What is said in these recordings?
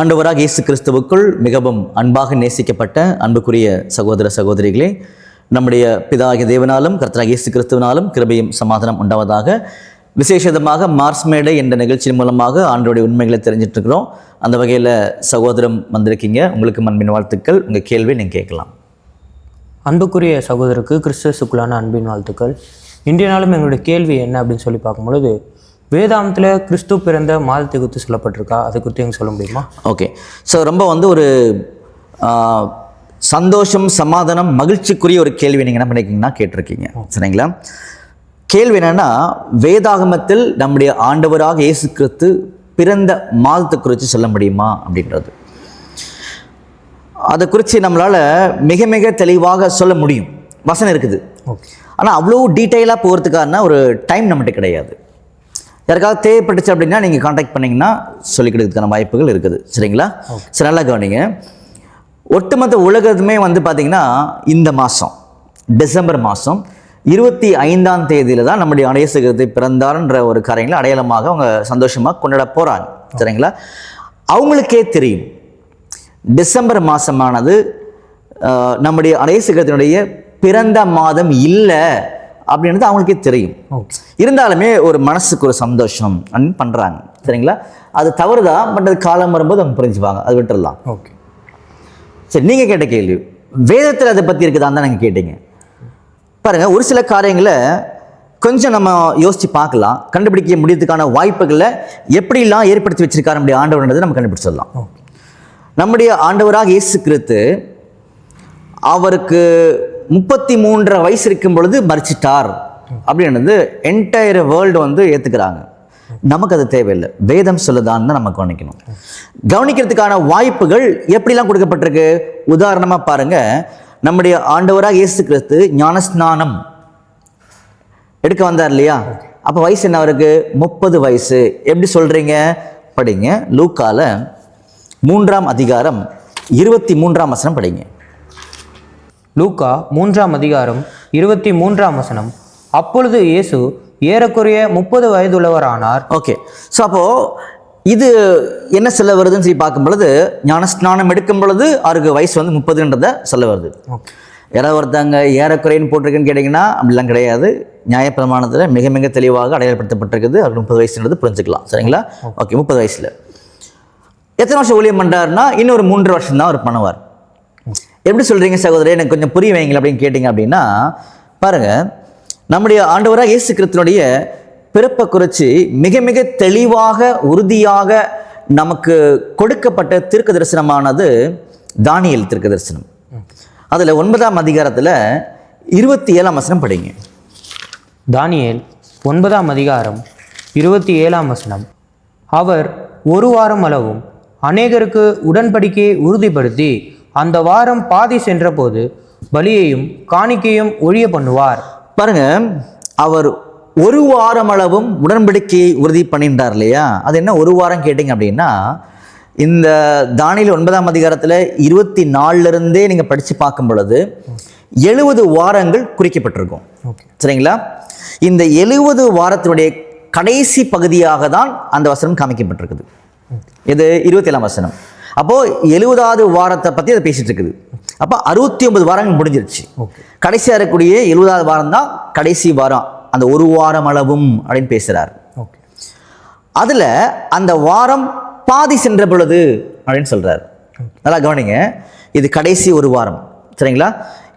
ஆண்டவராக இயேசு கிறிஸ்துவுக்குள் மிகவும் அன்பாக நேசிக்கப்பட்ட அன்புக்குரிய சகோதர சகோதரிகளே நம்முடைய பிதாகிய தேவனாலும் கர்த்தராக இயேசு கிறிஸ்துவனாலும் கிருபையும் சமாதானம் உண்டாவதாக விசேஷமாக மார்ஸ் மேடை என்ற நிகழ்ச்சியின் மூலமாக ஆண்டோடைய உண்மைகளை தெரிஞ்சிட்டு இருக்கிறோம் அந்த வகையில் சகோதரம் வந்திருக்கீங்க. உங்களுக்கு அன்பின் வாழ்த்துக்கள். உங்கள் கேள்வி நீங்கள் கேட்கலாம். அன்புக்குரிய சகோதரருக்கு கிறிஸ்துவுக்குள்ளான அன்பின் வாழ்த்துக்கள். இன்றைய நாளும் எங்களுடைய கேள்வி என்ன அப்படின்னு சொல்லி பார்க்கும்பொழுது வேதாந்தத்தில் கிறிஸ்து பிறந்த மாதத்தை குறித்து சொல்லப்பட்டிருக்கா? அதை குறித்து எங்க சொல்ல முடியுமா? ஓகே ஸோ ரொம்ப வந்து ஒரு சந்தோஷம் சமாதானம் மகிழ்ச்சிக்குரிய ஒரு கேள்வி நீங்கள் என்ன பண்ணிருக்கீங்கன்னா கேட்டிருக்கீங்க. சரிங்களா? கேள்வி என்னன்னா வேதாகமத்தில் நம்முடைய ஆண்டவராக இயேசு கிறிஸ்து பிறந்த மாதத்தை குறித்து சொல்ல முடியுமா அப்படின்றது. அதை குறித்து நம்மளால் மிக மிக தெளிவாக சொல்ல முடியும். வசனம் இருக்குது. ஓகே. ஆனால் அவ்வளோ டீட்டெயிலாக போகிறதுக்கான ஒரு டைம் நம்மகிட்ட கிடையாது. யாருக்காவது தேவைப்பட்டுச்சு அப்படின்னா நீங்கள் காண்டாக்ட் பண்ணிங்கன்னா சொல்லிக் கொடுக்கறதுக்கான வாய்ப்புகள் இருக்குது. சரிங்களா? சரி நல்லா கவனிங்க. ஒட்டுமொத்த உலகத்துமே வந்து பார்த்திங்கன்னா இந்த மாதம் டிசம்பர் மாதம் இருபத்தி ஐந்தாம் தேதியில தான் நம்முடைய அடையசுகத்தை பிறந்தார்ன்ற ஒரு காரியங்களை அடையாளமாக அவங்க சந்தோஷமாக கொண்டாட போகிறாங்க சரிங்களா? அவங்களுக்கே தெரியும். டிசம்பர் மாதமானது நம்முடைய அடையசுகத்தினுடைய பிறந்த மாதம் இல்லை. அப்படின்றது அவங்களுக்கே தெரியும். இருந்தாலுமே ஒரு மனசுக்கு ஒரு சந்தோஷம் அப்படின்னு பண்ணுறாங்க சரிங்களா? அது தவறுதான் பட் அது காலம் வரும்போது அவங்க புரிஞ்சுப்பாங்க. அது விட்டுறலாம். ஓகே. சரி நீங்கள் கேட்ட கேள்வி. வேதத்தில் அதை பற்றி இருக்குதான்னு தான் நீங்கள் கேட்டீங்க. பாருங்க ஒரு சில காரியங்களை கொஞ்சம் நம்ம யோசித்து பார்க்கலாம். கண்டுபிடிக்க முடியறதுக்கான வாய்ப்புகளை எப்படிலாம் ஏற்படுத்தி வச்சிருக்காரு நம்முடைய ஆண்டவர்ன்றதை நம்ம கண்டுபிடிச்சிடலாம். நம்முடைய ஆண்டவராக இயேசு கிறிஸ்து அவருக்கு முப்பத்தி மூன்றரை வயசு இருக்கும் பொழுது மறிச்சிட்டார் அப்படின்றது என்டையர் வேர்ல்டு வந்து ஏற்றுக்கிறாங்க நமக்கு அது தேவையில்லை. வேதம் சொல்லுதான்னு தான் நம்ம கவனிக்கணும். கவனிக்கிறதுக்கான வாய்ப்புகள் எப்படிலாம் கொடுக்கப்பட்டிருக்கு? உதாரணமாக பாருங்க. நம்முடைய ஆண்டவராக இயேசு கிறிஸ்து ஞானஸ்நானம் எடுக்க வந்தார் இல்லையா? அப்போ வயசு என்ன அவருக்கு? முப்பது வயசு. எப்படி சொல்கிறீங்க படிங்க. லூக்கால மூன்றாம் அதிகாரம் இருபத்தி மூன்றாம் வசனம் படிங்க. லூக்கா மூன்றாம் அதிகாரம் இருபத்தி மூன்றாம் வசனம். அப்பொழுது இயேசு ஏறக்குறைய முப்பது வயதுள்ளவரானார். ஓகே ஸோ அப்போது இது என்ன சொல்ல வருதுன்னு சொல்லி பார்க்கும் பொழுது ஞானஸ்நானம் எடுக்கும் பொழுது அவருக்கு வயசு வந்து முப்பதுன்றதை சொல்ல வருது. ஓகே யாராவது ஒருத்தங்க ஏறக்குறைன்னு போட்டிருக்குன்னு கேட்டிங்கன்னா அப்படிலாம் கிடையாது. நியாயப்பிரமாணத்தில் மிக மிக தெளிவாக அடையாளப்படுத்தப்பட்டிருக்குது. அவருக்கு முப்பது வயசுன்றது புரிஞ்சுக்கலாம். சரிங்களா? ஓகே முப்பது வயசில். எத்தனை வருஷம் ஊழியம் பண்ணுறாருன்னா இன்னொரு மூன்று வருஷம் தான் அவர் பண்ணுவார். எப்படி சொல்கிறீங்க சகோதரி எனக்கு கொஞ்சம் புரிய வைங்களேன் அப்படின்னு கேட்டிங்க அப்படின்னா பாருங்கள் நம்முடைய ஆண்டவராக இயேசு கிறிஸ்துனுடைய பிறப்பை குறித்து மிக மிக தெளிவாக உறுதியாக நமக்கு கொடுக்கப்பட்ட திருக்க தரிசனமானது தானியல் திருக்க தரிசனம் அதில் ஒன்பதாம் அதிகாரத்தில் இருபத்தி ஏழாம் வசனம் படிங்க. தானியல் ஒன்பதாம் அதிகாரம் இருபத்தி ஏழாம் வசனம். அவர் ஒரு வாரம் அளவும் அநேகருக்கு உடன்படிக்கையை உறுதிப்படுத்தி அந்த வாரம் பாதி சென்றபோது பலியையும் காணிக்கையும் ஒழிய பண்ணுவார். பாருங்க அவர் ஒரு வாரம் அளவும் உடன்படிக்கையை உறுதி பண்ணிட்டார் இல்லையா? அது என்ன ஒரு வாரம் கேட்டிங்க அப்படின்னா இந்த தானியல் ஒன்பதாம் அதிகாரத்தில் இருபத்தி நாலுலேருந்தே நீங்கள் படித்து பார்க்கும் பொழுது எழுபது வாரங்கள் குறிக்கப்பட்டிருக்கும். ஓகே. சரிங்களா? இந்த எழுபது வாரத்தினுடைய கடைசி பகுதியாக தான் அந்த வசனம் காமிக்கப்பட்டிருக்குது இது இருபத்தேழாம் வசனம். அப்போது எழுபதாவது வாரத்தை பற்றி அதை பேசிட்டு இருக்குது. அப்போ அறுபத்தி ஒன்பது வாரங்கள் முடிஞ்சிருச்சு. கடைசியாக இருக்கக்கூடிய எழுபதாவது வாரம் தான் கடைசி வாரம். அந்த ஒரு வாரம் அளவும் அப்படின்னு பேசுகிறார் ஓகே. அதில் அந்த வாரம் பாதி சென்ற பொழுது அப்படின்னு சொல்கிறார் நல்லா கவனிங்க. இது கடைசி ஒரு வாரம். சரிங்களா?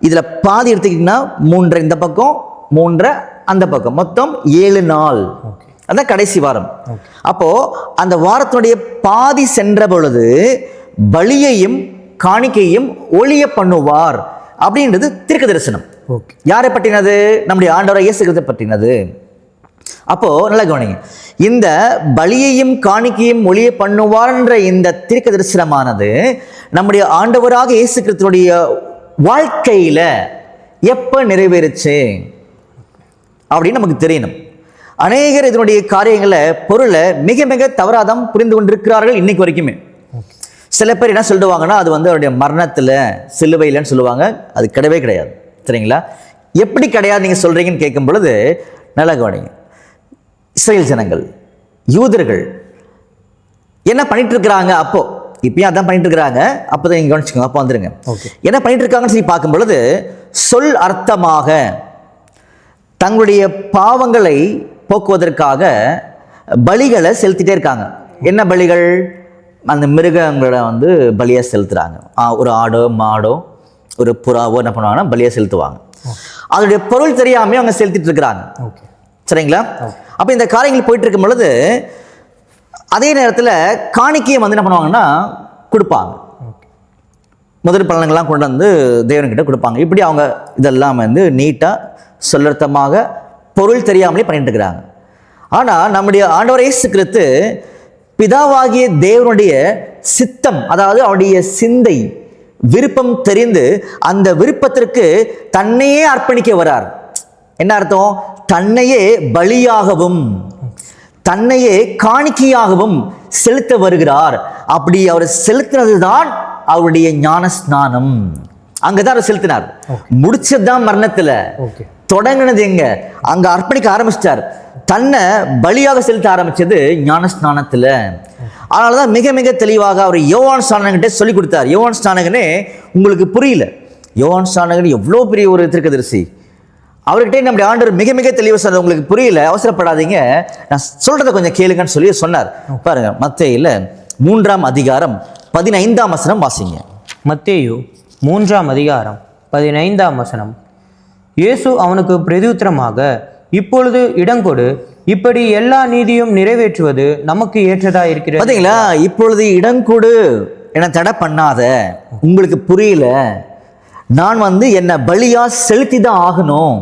இதில் பாதி எடுத்துக்கிட்டிங்கன்னா மூன்றரை இந்த பக்கம் மூன்றரை அந்த பக்கம். மொத்தம் ஏழு நாள். அதான் கடைசி வாரம். அப்போ அந்த வாரத்தினுடைய பாதி சென்ற பொழுது பலியையும் காணிக்கையும் ஒளிய பண்ணுவார் அப்படின்றது தீர்க்க தரிசனம். ஓகே. யாரை பற்றினது? நம்முடைய ஆண்டவரை இயேசு கிறிஸ்து பற்றினது. அப்போ நல்லா கவனிங்க. இந்த பலியையும் காணிக்கையும் ஒளிய பண்ணுவார்ன்ற இந்த தீர்க்க தரிசனமானது நம்முடைய ஆண்டவராக இயேசு கிறிஸ்துடைய வாழ்க்கையில எப்ப நிறைவேறுச்சு? அப்படின்னு நமக்கு தெரியணும். அநேகர் இதனுடைய காரியங்களை பொருளை மிக மிக தவறாதான் புரிந்து கொண்டிருக்கிறார்கள் இன்னைக்கு வரைக்குமே. சில பேர் என்ன சொல்லுவாங்கன்னா அது வந்து அவருடைய மரணத்தில் சிலுவையிலன்னு சொல்லுவாங்க. அது கிடையவே கிடையாது. சரிங்களா? எப்படி கிடையாது நீங்கள் சொல்கிறீங்கன்னு கேட்கும் பொழுது நல்லா கவனிங்க. இஸ்ரேல் ஜனங்கள் யூதர்கள் என்ன பண்ணிட்டு இருக்கிறாங்க அப்போ? இப்பயும் அதான் பண்ணிட்டு இருக்கிறாங்க அப்பதான் நீங்க கவனிச்சுக்கோங்க அப்போ வந்துருங்க. என்ன பண்ணிட்டு இருக்காங்கன்னு சொல்லி பார்க்கும் பொழுது சொல் அர்த்தமாக தங்களுடைய பாவங்களை போக்குவதற்காக பலிகளை செலுத்திட்டே இருக்காங்க. என்ன பலிகள்? அந்த மிருகங்களை வந்து பலியா செலுத்துறாங்க. ஆ, ஒரு ஆடோ மாடோ ஒரு புறாவோ என்ன பண்ணுவாங்கன்னா பலியா செலுத்துவாங்க. அதனுடைய பொருள் தெரியாம அவங்க செலுத்திட்டு இருக்கிறாங்க. சரிங்களா? அப்போ இந்த காரியங்கள் போயிட்டு இருக்கும் பொழுது அதே நேரத்தில் காணிக்கையை வந்து என்ன பண்ணுவாங்கன்னா கொடுப்பாங்க. முதல் பலன்கள்லாம் கொண்டு வந்து தேவன்கிட்ட கொடுப்பாங்க. இப்படி அவங்க இதெல்லாம் வந்து நீட்டாக சொல்லர்த்தமாக பொருள் தெரியாமலே பண்ணிட்டு இருக்கிறாங்க ஆனால் நம்முடைய ஆண்டவர் இயேசு கிறிஸ்து பிதாவாகிய தேவனுடைய சித்தம் அதாவது அவருடைய சிந்தை விருப்பம் தெரிந்து அந்த விருப்பத்திற்கு தன்னையே அர்ப்பணிக்க வரார். என்ன அர்த்தம்? தன்னையே பலியாகவும் தன்னையே காணிக்கையாகவும் செலுத்த வருகிறார். அப்படி அவர் செலுத்தினது தான் அவருடைய ஞான ஸ்நானம் அங்கதான் அவர் செலுத்தினார். முடிச்சதுதான் மரணத்துல. தொடங்கினது எங்க? அங்க அர்ப்பணிக்க ஆரம்பிச்சிட்டார். தன்னை பலியாக செலுத்த ஆரம்பிச்சது ஞான ஸ்நானத்துல அதனாலதான் மிக மிக தெளிவாக அவர் யோவான் ஸ்நானகிட்ட சொல்லி கொடுத்தார். யோவான் ஸ்நானகனே உங்களுக்கு புரியல. யோவான் ஸ்நானகன் எவ்வளோ பெரிய ஒரு திருக்கதரிசி. அவர்கிட்ட நம்முடைய ஆண்டர் மிக மிக தெளிவாக சொன்னார் உங்களுக்கு புரியல அவசரப்படாதீங்க. நான் சொல்றதை கொஞ்சம் கேளுங்கன்னு சொல்லி சொன்னார். பாருங்க மத்தேயில மூன்றாம் அதிகாரம் பதினைந்தாம் வசனம் வாசிங்க. மத்தேயு மூன்றாம் அதிகாரம் பதினைந்தாம் வசனம். இயேசு அவனுக்கு பிரதியுத்தரமாக இப்பொழுது இடங்கொடு இப்படி எல்லா நீதியும் நிறைவேற்றுவது நமக்கு ஏற்றதா இருக்கிறது. பார்த்தீங்களா இப்பொழுது இடங்கொடு என தடை பண்ணாத. உங்களுக்கு புரியல. நான் வந்து என்னை பலியா செலுத்தி தான் ஆகணும்.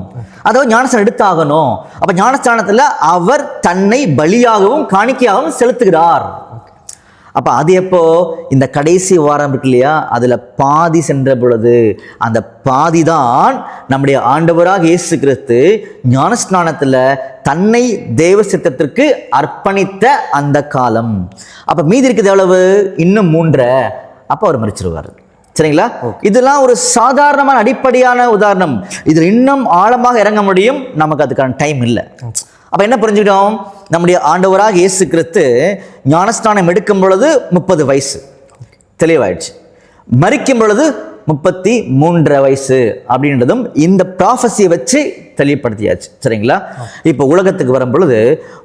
அதாவது ஞானஸ்தானம் எடுத்து ஆகணும் அப்ப ஞானஸ்தானத்துல அவர் தன்னை பலியாகவும் காணிக்கையாகவும் செலுத்துகிறார். அப்ப அது எப்போ? இந்த கடைசி வாரம் இருக்கு இல்லையா? அதுல பாதி சென்ற பொழுது. அந்த பாதி தான் நம்முடைய ஆண்டவராக இயேசு கிறிஸ்து ஞானஸ்நானத்துல தன்னை தேவ சித்தத்திற்கு அர்ப்பணித்த அந்த காலம். அப்ப மீதி இருக்குது எவ்வளவு? இன்னும் மூன்றரை. அப்ப அவர் மறிச்சிருவார். சரிங்களா? இதெல்லாம் ஒரு சாதாரணமான அடிப்படையான உதாரணம். இதில் இன்னும் ஆழமாக இறங்க முடியும். நமக்கு அதுக்கான டைம் இல்லை. அப்ப என்ன புரிஞ்சுக்கிட்டோம்? நம்முடைய ஆண்டவராக இயேசு கிறிஸ்து ஞானஸ்தானம் எடுக்கும் பொழுது முப்பது வயசு. தெளிவாயிடுச்சு. மறிக்கும் பொழுது முப்பத்தி மூன்றரை வயசு அப்படின்றதும் இந்த ப்ராஃபஸியை வச்சு தெளிவுபடுத்தியாச்சு. சரிங்களா? இப்போ உலகத்துக்கு வரும் பொழுது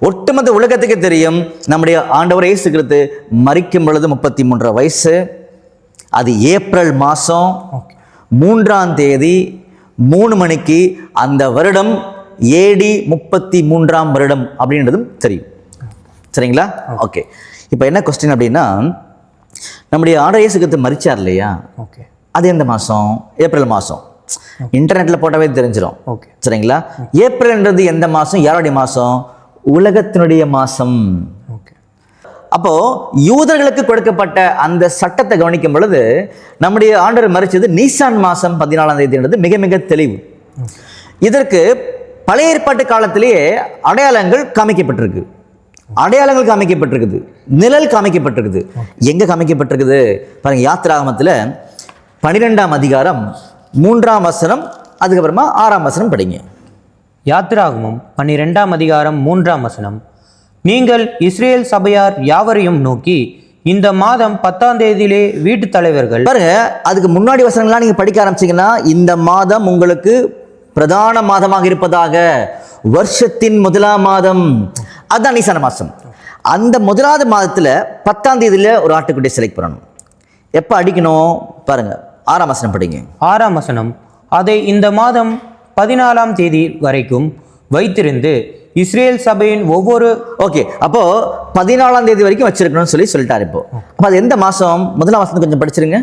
ஒட்டுமொத்த உலகத்துக்கு தெரியும் நம்முடைய ஆண்டவர் இயேசு கிறிஸ்து மறிக்கும் பொழுது முப்பத்தி மூன்றரை வயசு. அது ஏப்ரல் மாதம் மூன்றாம் தேதி மூணு மணிக்கு அந்த வருடம் ஏடி முப்பத்தி மூன்றாம் வருடம் அப்படின்றதும் தெரியும் சரிங்களா? ஓகே இப்போ என்ன கொஸ்டின் அப்படின்னா நம்முடைய ஆண்டவர் இயேசு கிறிஸ்து மறிச்சார் இல்லையா? ஓகே அது எந்த மாதம் ஏப்ரல் மாதம் இன்டர்நெட்டில் போட்டாவே தெரிஞ்சிடும் ஓகே சரிங்களா? ஏப்ரல்ன்றது எந்த மாதம் யாருடைய மாதம் உலகத்தினுடைய மாதம் அப்போ யூதர்களுக்கு கொடுக்கப்பட்ட அந்த சட்டத்தை கவனிக்கும் பொழுது நம்முடைய ஆண்டவர் மறிச்சது நீசான் மாசம் பதினாலாம் தேதின்றது மிக மிக தெளிவு. இதற்கு பழைய ஏற்பாட்டு காலத்திலேயே அடையாளங்கள் காமிக்கப்பட்டிருக்கு. அடையாளங்கள் காமிக்கப்பட்டிருக்குது. நிழல் காமிக்கப்பட்டிருக்குது. எங்க காமிக்கப்பட்டிருக்குது? பாருங்க யாத்திராகமத்தில் பன்னிரெண்டாம் அதிகாரம் மூன்றாம் வசனம் அதுக்கப்புறமா ஆறாம் வசனம் படிங்க. யாத்திராகமம் பன்னிரெண்டாம் அதிகாரம் மூன்றாம் வசனம். நீங்கள் இஸ்ரேல் சபையார் யாவரையும் நோக்கி இந்த மாதம் பத்தாம் தேதியிலே வீட்டுத் தலைவர்கள் பாருங்க அதுக்கு முன்னாடி வசனங்கள்லாம் நீங்க படிக்க ஆரம்பிச்சீங்கன்னா இந்த மாதம் உங்களுக்கு பிரதான மாதமாக இருப்பதாக வருஷத்தின் முதலாம் மாதம் அதுதான் நீசான மாசம் அந்த முதலாவது மாதத்துல பத்தாம் தேதியில ஒரு ஆட்டுக்குட்டியை செலக்ட் பண்ணணும். எப்போ அடிக்கணும்? பாருங்க ஆறாம் வசனம் படிங்க. ஆறாம் வசனம் அதை இந்த மாதம் பதினாலாம் தேதி வரைக்கும் வைத்திருந்து இஸ்ரேல் சபையின் ஒவ்வொரு ஓகே அப்போ பதினாலாம் தேதி வரைக்கும் வச்சிருக்கணும்னு சொல்லி சொல்லிட்டாரு இப்போ. அப்போ அது எந்த மாசம் முதலாம் மாசம் கொஞ்சம் படிச்சிருங்க.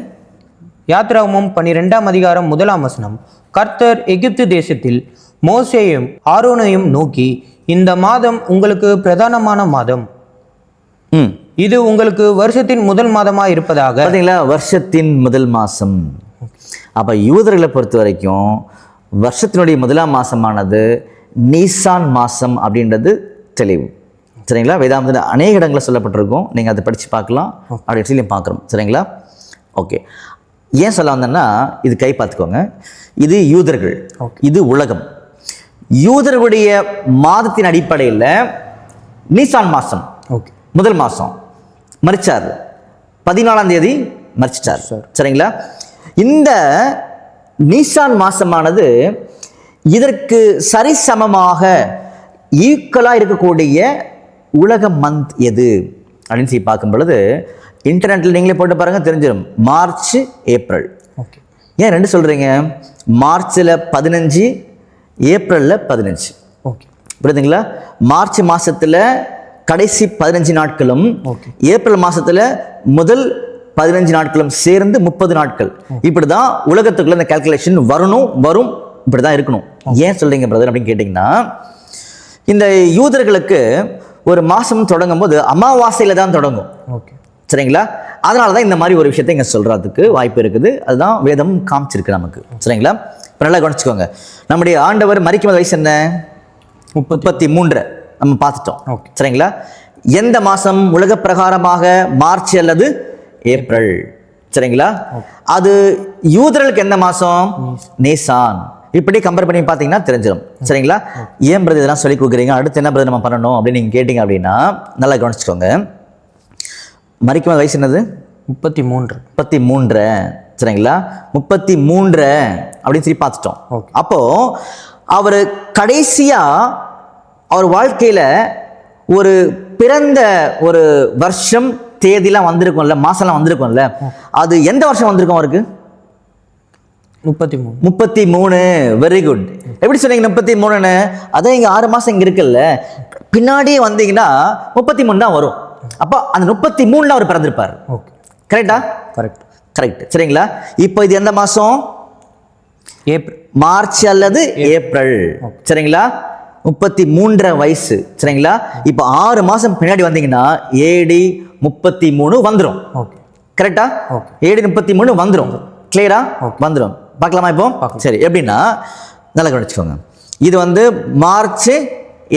யாத்ராகமம் பன்னிரெண்டாம் அதிகாரம் முதலாம் வசனம். கர்த்தர் எகிப்து தேசத்தில் மோசேயும் ஆரோனையும் நோக்கி இந்த மாதம் உங்களுக்கு பிரதானமான மாதம். ம். இது உங்களுக்கு வருஷத்தின் முதல் மாதமாக இருப்பதாக. பார்த்தீங்களா? வருஷத்தின் முதல் மாதம். அப்போ யூதர்களை பொறுத்த வரைக்கும் வருஷத்தினுடைய முதலாம் மாதமானது நீசான் மாதம் அப்படின்றது தெளிவு. சரிங்களா? வேதாந்தத்தில் அநேக இடங்களில் சொல்லப்பட்டிருக்கும். நீங்கள் அதை படித்து பார்க்கலாம். அப்படி இடத்துலையும் பார்க்குறோம். சரிங்களா? ஓகே. ஏன் சொல்ல வந்தேன்னா இது கை பார்த்துக்கோங்க. இது யூதர்கள். இது உலகம். யூதர்களுடைய மாதத்தின் அடிப்படையில் நீசான் மாதம் ஓகே முதல் மாதம் மறிச்சார் பதினாலாம் தேதி மறிச்சிட்டார் சரிங்களா? இந்த நீசான் மாசமானது இதற்கு சரிசமமாக ஈக்குவலாக இருக்கக்கூடிய உலக மந்த் எது? அப்படின்னு சொல்லி பார்க்கும் பொழுது இன்டர்நெட்டில் நீங்களே போட்டு பாருங்க தெரிஞ்சிடும் மார்ச் ஏப்ரல் ஓகே ஏன் ரெண்டு சொல்கிறீங்க மார்ச்சில் பதினஞ்சு ஏப்ரலில் பதினஞ்சு. ஓகே புரியுதுங்களா? மார்ச் மாசத்துல கடைசி பதினஞ்சு நாட்களும். ஏப்ரல் மாசத்துல முதல் பதினஞ்சு நாட்களும் சேர்ந்து முப்பது நாட்கள். இப்படிதான் உலகத்துக்குள்ள இந்த கால்குலேஷன் வரணும் வரும் இப்படிதான் இருக்கணும். ஏன் சொல்றீங்க பிரதர் அப்படின்னு கேட்டிங்கன்னா இந்த யூதர்களுக்கு ஒரு மாசம் தொடங்கும் போது அமாவாசையில தான் தொடங்கும். ஓகே சரிங்களா? அதனால தான் இந்த மாதிரி ஒரு விஷயத்தை இங்கே சொல்கிறதுக்கு வாய்ப்பு இருக்குது. அதுதான் வேதம் காமிச்சிருக்கு நமக்கு. சரிங்களா? இப்போ நல்லா கவனிச்சுக்கோங்க. நம்முடைய ஆண்டவர் மறிக்கும் வயசு என்ன? முப்பத்தி மூன்று. நம்ம பார்த்துட்டோம். சரிங்களா? எந்த மாதம் உலக பிரகாரமாக? மார்ச் அல்லது ஏப்ரல். சரிங்களா? அது யூதர்களுக்கு எந்த மாதம் நேசான். இப்படி கம்பேர் பண்ணி பார்த்தீங்கன்னா தெரிஞ்சிடும். சரிங்களா? ஏன் பிரதர் இதெல்லாம் சொல்லி கொடுக்குறீங்க? அடுத்து என்ன பிரதர் நம்ம பண்ணணும்? அப்படின்னு நீங்கள் கேட்டிங்க அப்படின்னா நல்லா கவனிச்சுக்கோங்க. மறிக்கும் வயசு என்னது? முப்பத்தி மூன்று. முப்பத்தி மூன்று. சரிங்களா? முப்பத்தி மூன்று அப்படின்னு சொல்லி பார்த்துட்டோம். அப்போ அவர் கடைசியா அவர் வாழ்க்கையில ஒரு பிறந்த ஒரு வருஷம் தேதிலாம் வந்திருக்கும்ல மாசம்லாம் வந்திருக்கும்ல. அது எந்த வருஷம் வந்திருக்கும் அவருக்கு? முப்பத்தி மூணு முப்பத்தி மூணு. வெரி குட் எப்படி சொன்னீங்க முப்பத்தி மூணுன்னு? அதான் இங்க ஆறு மாசம் இங்க இருக்குல்ல. பின்னாடியே வந்தீங்கன்னா முப்பத்தி மூணு தான் வரும். அப்போ அந்த முப்பத்தி மூணுல அவர் பிறந்திருப்பார். ஓகே. கரெக்டா கரெக்ட் கரெக்ட் சரிங்களா? இப்போ இது எந்த மாசம்? ஏப்ரல். மார்ச் அல்லது ஏப்ரல். சரிங்களா? முப்பத்தி மூன்றரை வயசு. சரிங்களா? இப்போ ஆறு மாசம் பின்னாடி வந்தீங்கன்னா ஏடி முப்பத்தி மூணு வந்துடும் ஓகே. கரெக்டா. ஏடி முப்பத்தி மூணு வந்துடும் கிளியரா வந்துடும் பார்க்கலாமா இப்போ? சரி எப்படின்னா நல்லா கவனிச்சுக்கோங்க. இது வந்து மார்ச்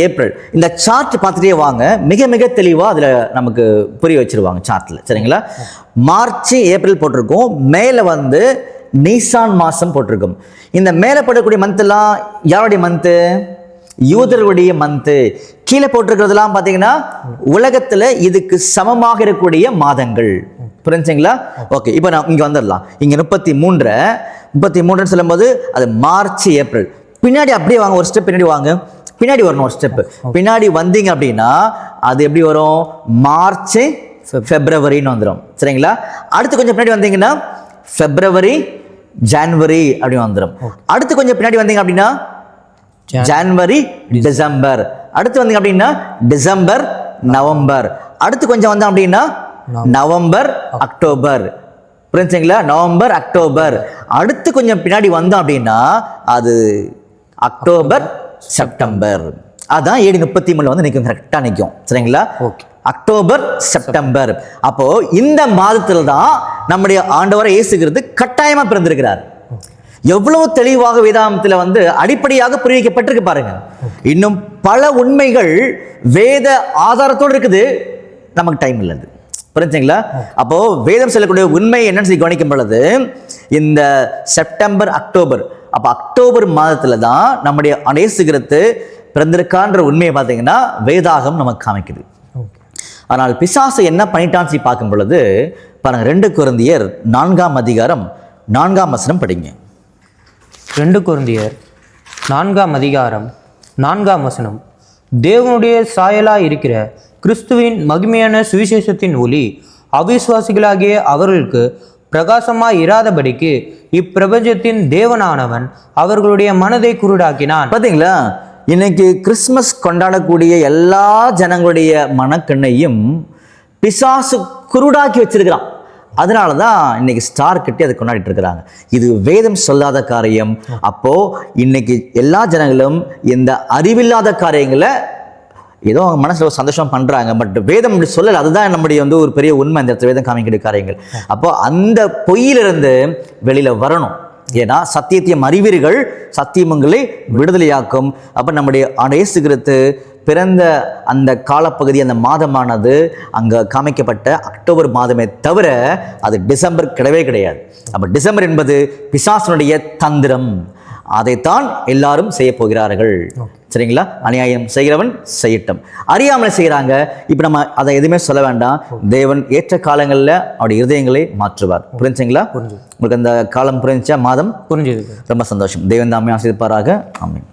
ஏப்ரல். இந்த சார்ட் பார்த்துட்டே வாங்க. மிக மிக தெளிவாக அதில் நமக்கு புரிய வச்சிருவாங்க சார்ட்டில் சரிங்களா? மார்ச் ஏப்ரல் போட்டிருக்கோம். மேலே வந்து நீசான் மாதம் போட்டிருக்கும். இந்த மேலே போடக்கூடிய மந்த்லாம் யாருடைய மந்த்து யூதர்களுடைய மந்த்து கீழே போட்டிருக்கிறதுலாம் பார்த்தீங்கன்னா உலகத்தில் இதுக்கு சமமாக இருக்கக்கூடிய மாதங்கள். புரிஞ்சுங்களா? ஓகே இப்போ நான் இங்கே வந்துடலாம். இங்கே முப்பத்தி மூன்றை முப்பத்தி மூன்றுன்னு சொல்லும்போது அது மார்ச் ஏப்ரல். பின்னாடி அப்படியே வாங்க ஒரு ஸ்டெப் பின்னாடி வாங்க. பின்னாடி வரணும் ஒரு ஸ்டெப் பின்னாடி வந்தீங்க அப்படின்னா அது எப்படி வரும்? மார்ச் பிப்ரவரின்னு வந்துடும் சரிங்களா? அடுத்து கொஞ்சம் பின்னாடி வந்தீங்கன்னா பிப்ரவரி ஜான்வரி அப்படின்னு வந்துடும் அடுத்து கொஞ்சம் பின்னாடி வந்தீங்க அப்படின்னா ஜனவரி டிசம்பர் அடுத்து வந்தீங்க அப்படின்னா டிசம்பர் நவம்பர் அடுத்து கொஞ்சம் வந்தோம் அப்படின்னா நவம்பர் அக்டோபர் புரிஞ்சுங்களா? நவம்பர் அக்டோபர் அடுத்து கொஞ்சம் பின்னாடி வந்தோம் அப்படின்னா அது அக்டோபர் செப்டம்பர். அதான் ஏழு முப்பத்தி மூணுல வந்து நிற்கும் கரெக்டாக நிற்கும் சரிங்களா? ஓகே. October September. அப்போ இந்த மாதத்துல தான் நம்முடைய ஆண்டவரை இயேசுகிறது கட்டாயமா பிறந்திருக்கிறார். எவ்வளவு தெளிவாக வேதாந்தத்துல வந்து அடிப்படையாக புரிவிக்கப்பட்டிருக்கு பாருங்க. இன்னும் பல உண்மைகள் வேத ஆதாரத்தோடு இருக்குது. நமக்கு டைம் இல்லது புரிஞ்சுங்களா? அப்போ வேதம் சொல்லக்கூடிய உண்மை என்னன்னு சொல்லி கவனிக்கும் பொழுது இந்த செப்டம்பர் அக்டோபர் அப்ப அக்டோபர் மாதத்துல தான் நம்முடைய அநேசுகிறது பிறந்திருக்கான்ற உண்மையை பார்த்தீங்கன்னா வேதாகம் நமக்கு காமிக்குது. ஆனால் பிசாசு என்ன பண்ணிட்டான்னு சொல்லி பார்க்கும் பொழுது பாருங்க ரெண்டு குருந்தியர் நான்காம் அதிகாரம் நான்காம் வசனம் படிங்க. ரெண்டு குருந்தியர் நான்காம் அதிகாரம் நான்காம் வசனம். தேவனுடைய சாயலாய் இருக்கிற கிறிஸ்துவின் மகிமையான சுவிசேஷத்தின் ஒளி அவிசுவாசிகளாகிய அவர்களுக்கு பிரகாசமாய் இராதபடிக்கு இப்பிரபஞ்சத்தின் தேவனானவன் அவர்களுடைய மனதை குருடாக்கினான். பார்த்தீங்களா இன்னைக்கு கிறிஸ்மஸ் கொண்டாடக்கூடிய எல்லா ஜனங்களுடைய மனக்கண்ணையும் பிசாசு குருடாக்கி வச்சிருக்கிறான். அதனால தான் இன்னைக்கு ஸ்டார் கட்டி அதை கொண்டாடிட்டு இருக்கிறாங்க. இது வேதம் சொல்லாத காரியம். அப்போ இன்னைக்கு எல்லா ஜனங்களும் இந்த அறிவில்லாத காரியங்களை ஏதோ அவங்க மனசில் ஒரு சந்தோஷம் பண்ணுறாங்க பட் வேதம் அப்படி சொல்லலை. அதுதான் நம்முடைய வந்து ஒரு பெரிய உண்மை. அந்த இடத்துல வேதம் காமிக்கிற காரியங்கள். அப்போ அந்த பொய்யிலிருந்து வெளியில் வரணும். ஏன்னா சத்தியத்தையும் அறிவீர்கள் சத்தியம் உங்களை விடுதலையாக்கும். அப்போ நம்முடைய இயேசு கிறிஸ்து பிறந்த அந்த காலப்பகுதி அந்த மாதமானது அங்கே காமிக்கப்பட்ட அக்டோபர் மாதமே தவிர அது டிசம்பர் கிடையவே கிடையாது. அப்போ டிசம்பர் என்பது பிசாசனுடைய தந்திரம். அதைத்தான் எல்லாரும் செய்ய போகிறார்கள். சரிங்களா? அநியாயம் செய்கிறவன் செய்யட்டும். அறியாமல் செய்கிறாங்க. இப்போ நம்ம அதை எதுவுமே சொல்ல வேண்டாம். தேவன் ஏற்ற காலங்களில் அவருடைய இருதயங்களை மாற்றுவார். புரிஞ்சுங்களா? உங்களுக்கு அந்த காலம் புரிஞ்சா மாதம்? புரிஞ்சுது. ரொம்ப சந்தோஷம். தேவன் தாமே ஆசிரிப்பாராக ஆமென்.